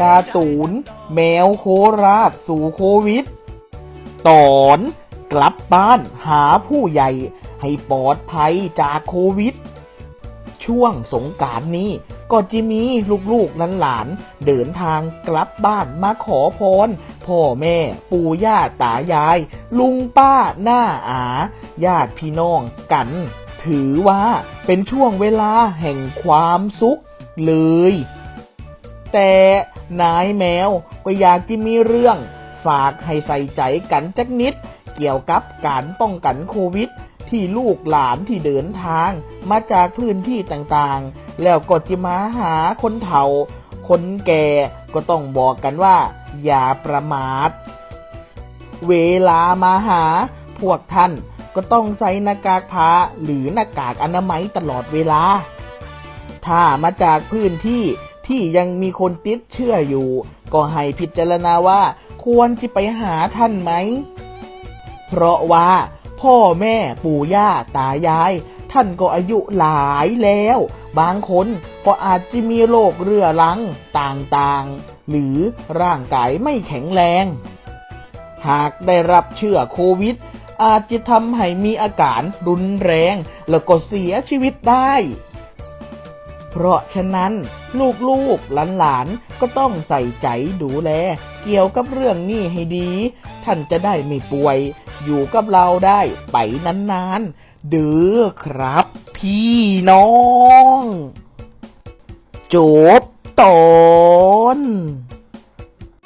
การ์ตูน แมวโคราชสู่โควิด ตอนกลับบ้านหาผู้ใหญ่ให้ปลอดภัยจากโควิด ช่วงสงการนี้ก็จะมีลูกๆหลานๆเดินทางกลับบ้านมาขอพรพ่อแม่ ปู่ย่าตายาย ลุงป้าหน้าอาญาติพี่น้องกัน ถือว่าเป็นช่วงเวลาแห่งความสุขเลย แต่นายแมวก็อยากจะมีเรื่อง ฝากให้ใส่ใจกันจักนิด เกี่ยวกับการป้องกันโควิด ที่ลูกหลานที่เดินทาง มาจากพื้นที่ต่างๆ แล้วก็จะมาหาคนเฒ่า คนแก่ก็ต้องบอกกันว่า อย่าประมาท เวลามาหา พวกท่านก็ต้องใส่หน้ากากผ้าหรือหน้ากากอนามัยตลอดเวลา ถ้ามาจากพื้นที่ ที่ยังมีคนติดเชื้ออยู่ ก็ให้พิจารณาว่าควรจะไปหาท่านไหม เพราะว่าพ่อแม่ปู่ย่าตายาย ท่านก็อายุหลายแล้ว บางคนก็อาจจะมีโรคเรื้อรังต่างๆ หรือร่างกายไม่แข็งแรง หากได้รับเชื้อโควิดอาจจะทำให้มีอาการรุนแรง แล้วก็เสียชีวิตได้ เพราะฉะนั้นลูกๆหลานๆก็ต้องใส่ใจดูแล เกี่ยวกับเรื่องนี้ให้ดี ท่านจะได้ไม่ป่วย อยู่กับเราได้ไปนานๆเด้อครับ พี่น้อง จบตอน